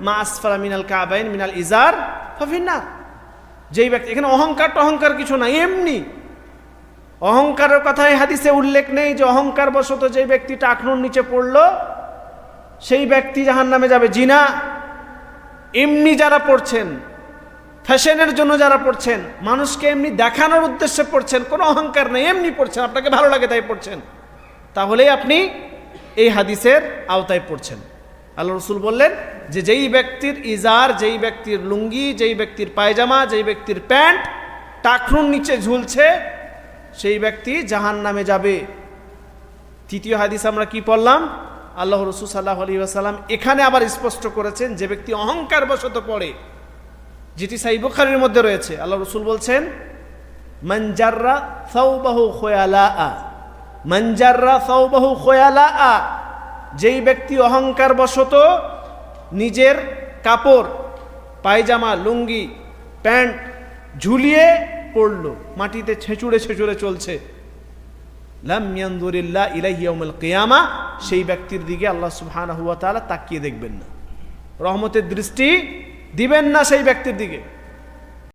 মা আসফারা মিনাল কাবাইন, মিনাল ইজার, ফাফিন্নার। যেই ব্যক্তি এখানে অহংকার অহংকার কিছু না এমনি। অহংকারের কথাই হাদিসে উল্লেখ নেই যে অহংকার বশত যে ব্যক্তি টাকনুর নিচে পড়ল, সেই ব্যক্তি জাহান নামে যাবে। জিনা, এমনি যারা পড়ছেন, ফ্যাশনের জন্য যারা পড়ছেন, মানুষকে এমনি দেখানোর উদ্দেশ্যে পড়ছেন, কোনো অহংকার নেই, এমনি পড়ছেন, আপনাকে ভালো লাগে তাই পড়ছেন। তাহলেই আপনি এই হাদিসের আওতায় পড়ছেন। আল্লাহ রসুল বললেন যে যেই ব্যক্তির ইজার, যেই ব্যক্তির লুঙ্গি, যেই ব্যক্তির পায়জামা, যেই ব্যক্তির প্যান্ট টাকরুন নিচে ঝুলছে, সেই ব্যক্তি জাহান নামে যাবে। তৃতীয় হাদিস আমরা কি পড়লাম? আল্লাহ রসুল সাল্লাহ আলী আসাল্লাম এখানে আবার স্পষ্ট করেছেন যে ব্যক্তি অহংকার বশত পড়ে, যেটি সাই মধ্যে রয়েছে। আল্লাহ রসুল বলছেন মঞ্জাররা সৌবাহু খোয়ালা আ মঞ্জাররা সৌবাহু খোয়ালা আ যেই ব্যক্তি অহংকার বশত নিজের কাপড়, পায়জামা, লুঙ্গি, প্যান্ট ঝুলিয়ে পড়ল, মাটিতে ছেঁচুড়ে ছেঁচুড়ে চলছে। লাম ইয়ানদুরিল্লাহ ইলাইহি ইয়াউমুল সেই ব্যক্তির দিকে আল্লাহ সুবহানাহু তাকিয়ে দেখবেন না। রহমতের দৃষ্টি দিবেন না সেই ব্যক্তির দিকে।